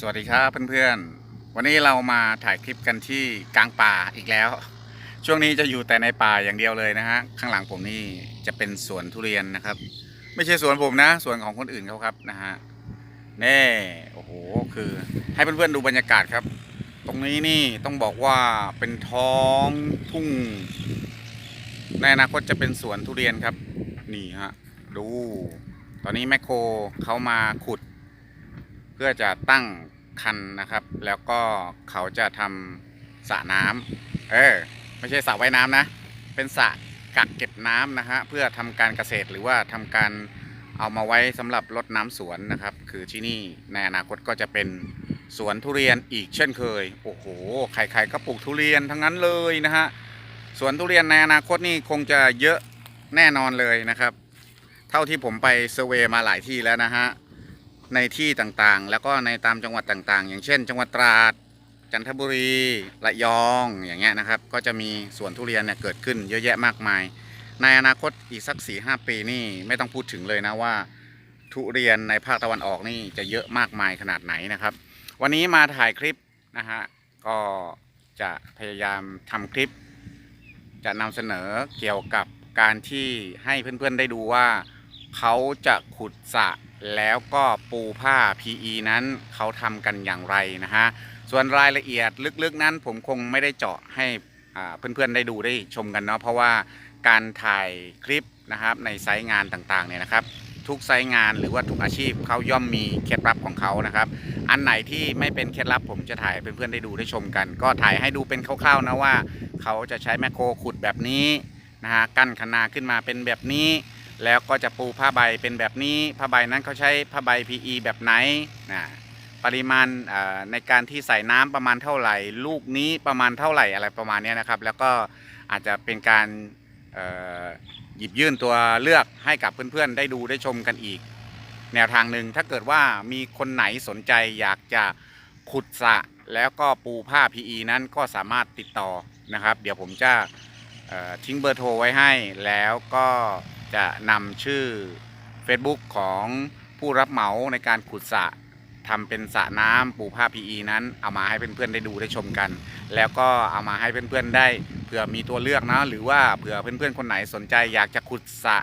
สวัสดีครับเพื่อนๆ วันนี้เรามาถ่ายคลิปกันที่กลางป่าอีกแล้ว ช่วงนี้จะอยู่แต่ในป่าอย่างเดียวเลยนะฮะ ข้างหลังผมนี่จะเป็นสวนทุเรียนนะครับ ไม่ใช่สวนผมนะ สวนของคนอื่นเขาครับนะฮะแน่โอ้โหคือให้เพื่อนๆดูบรรยากาศครับ ตรงนี้นี่ต้องบอกว่าเป็นท้องทุ่งในอนาคตจะเป็นสวนทุเรียนครับ นี่ฮะดู ตอนนี้แมคโครเขามาขุด พื่อจะตั้งคันนะครับ แล้วก็เขาจะทำสระน้ำเออไม่ใช่สระว่ายน้ำนะ เป็นสระกักเก็บน้ำนะฮะเพื่อทำการเกษตรหรือว่าทำการเอามาไว้สำหรับรดน้ำสวนนะครับ คือที่นี่ในอนาคตก็จะเป็นสวนทุเรียนอีกเช่นเคย โอ้โห ใครๆก็ปลูกทุเรียนทั้งนั้นเลยนะฮะ สวนทุเรียนในอนาคตนี่คงจะเยอะแน่นอนเลยนะครับ เท่าที่ผมไปเซเวยมาหลายที่แล้วนะฮะ ในที่ต่างๆ แล้วก็ในตามจังหวัดต่างๆ อย่างเช่น จังหวัดตราด จันทบุรี ระยอง อย่างเงี้ยนะครับ ก็จะมีสวนทุเรียนเนี่ยเกิดขึ้นเยอะแยะมากมาย ในอนาคตอีกสัก4ีหปีนี่ไม่ต้องพูดถึงเลยนะว่า ทุเรียนในภาคตะวันออกนี่จะเยอะมากมายขนาดไหนนะครับ วันนี้มาถ่ายคลิปนะฮะ ก็จะพยายามทำคลิป จะนำเสนอเกี่ยวกับการที่ให้เพื่อนๆได้ดูว่าเขาจะขุดสระ แล้วก็ปูผ้า PE นั้นเขาทำกันอย่างไรนะฮะ ส่วนรายละเอียดลึกๆนั้นผมคงไม่ได้เจาะให้เพื่อนๆได้ดูได้ชมกันเนาะเพราะว่าการถ่ายคลิปนะครับในไซต์งานต่างๆเนี่ยนะครับ ทุกไซต์งานหรือว่าทุกอาชีพเขาย่อมมีเคล็ดลับของเขานะครับ อันไหนที่ไม่เป็นเคล็ดลับผมจะถ่ายเพื่อนๆได้ดูได้ชมกัน ก็ถ่ายให้ดูเป็นคร่าวๆนะว่า เขาจะใช้แมคโครขุดแบบนี้นะฮะกั้นคนาขึ้นมาเป็นแบบนี้ แล้วก็จะปูผ้าใบเป็นแบบนี้ผ้าใบนั้นเขาใช้ผ้าใบ PE แบบไหนนะปริมาณในการที่ใส่น้ำประมาณเท่าไหร่ ลูกนี้ประมาณเท่าไหร่อะไรประมาณนี้นะครับ แล้วก็อาจจะเป็นการหยิบยื่นตัวเลือกให้กับเพื่อนๆ ได้ดูได้ชมกันอีก แนวทางหนึ่งถ้าเกิดว่ามีคนไหนสนใจอยากจะขุดสะแล้วก็ปูผ้า PE นั้นก็สามารถติดต่อนะครับ เดี๋ยวผมจะทิ้งเบอร์โทรไว้ให้แล้วก็ จะนำชื่อ Facebook ของผู้รับเหมาในการขุดสระทำเป็นสระน้ำปูผ้า PE นั้น เอามาให้เพื่อนๆได้ดูได้ชมกัน แล้วก็เอามาให้เพื่อนๆได้เผื่อมีตัวเลือกนะหรือว่าเผื่อเพื่อนๆคนไหนสนใจอยากจะขุดสระ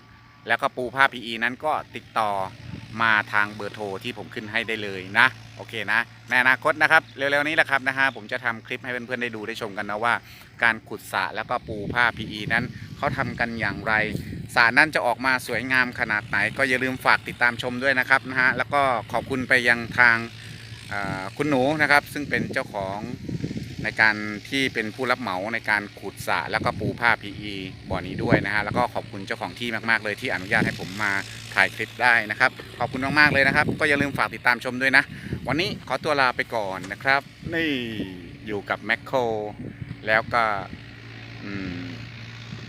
แล้วก็ปูผ้า PE นั้นก็ติดต่อมาทางเบอร์โทรที่ผมขึ้นให้ได้เลยนะ โอเคนะ ในอนาคตนะครับ เร็วๆนี้แหละครับนะฮะผมจะทำคลิปให้เพื่อนๆได้ดูได้ชมกันนะว่า การขุดสระแล้วก็ปูผ้า PE นั้นเขาทำกันอย่างไร สารนั้นจะออกมาสวยงามขนาดไหน ก็อย่าลืมฝากติดตามชมด้วยนะครับนะฮะแล้วก็ขอบคุณไปยังทางคุณหนูนะครับ ซึ่งเป็นเจ้าของในการที่เป็นผู้รับเหมาในการขุดสระแล้วก็ปูผ้า PE บ่อนี้ด้วยนะฮะแล้วก็ขอบคุณเจ้าของที่มากๆเลยที่อนุญาตให้ผมมาถ่ายคลิปได้นะครับ ขอบคุณมากๆเลยนะครับ ก็อย่าลืมฝากติดตามชมด้วยนะ วันนี้ขอตัวลาไปก่อนนะครับ นี่อยู่กับแมคโครแล้วก็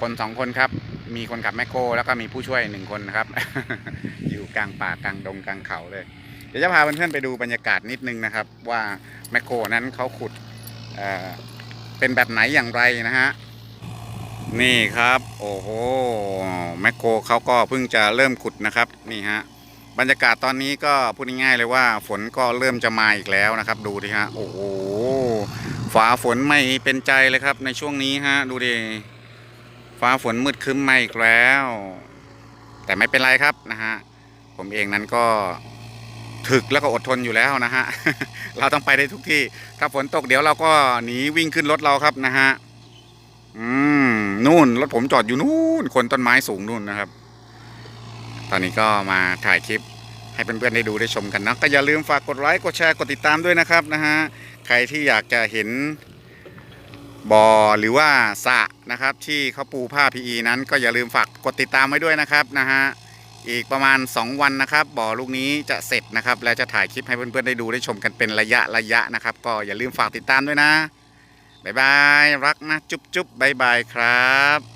คนสองคนครับ มีคนขับแมคโครแล้วก็มีผู้ช่วยหนึ่งคนนะครับ อยู่กลางป่ากลางดงกลางเขาเลย เดี๋ยวจะพาเพื่อนๆไปดูบรรยากาศนิดนึงนะครับ ว่าแมคโครนั้นเขาขุดเเป็นแบบไหนอย่างไรนะฮะนี่ครับ โอ้โหแมคโครเขาก็เพิ่งจะเริ่มขุดนะครับนี่ฮะบรรยากาศตอนนี้ก็พูดง่ายๆเลยว่าฝนก็เริ่มจะมาอีกแล้วนะครับ ดูดิฮะโอ้โหฟ้าฝนไม่เป็นใจเลยครับในช่วงนี้ฮะดูดิ ฟ้าฝนมืดครึ้มมาอีกแล้ว แต่ไม่เป็นไรครับนะฮะผมเองนั้นก็ถึกแล้วก็อดทนอยู่แล้วนะฮะเราต้องไปได้ทุกที่ ถ้าฝนตกเดี๋ยวเราก็หนีวิ่งขึ้นรถเราครับนะฮะอืมนู่นรถผมจอดอยู่นู่นคนต้นไม้สูงนู่นนะครับ ตอนนี้ก็มาถ่ายคลิปให้เพื่อนๆได้ดูได้ชมกันนะก็อย่าลืมฝากกดไลค์กดแชร์กดติดตามด้วยนะครับนะฮะใครที่อยากจะเห็น บ่อหรือว่าสระนะครับ ที่เขาปูผ้า PE นั้นก็อย่าลืมฝากกดติดตามไว้ด้วยนะครับนะฮะอีกประมาณ 2 วันนะครับ บ่อลูกนี้จะเสร็จนะครับ แล้วจะถ่ายคลิปให้เพื่อนๆได้ดูได้ชมกันเป็นระยะระยะนะครับ ก็อย่าลืมฝากติดตามด้วยนะบ๊ายบายรักนะจุ๊บจุ๊บบายบายครับ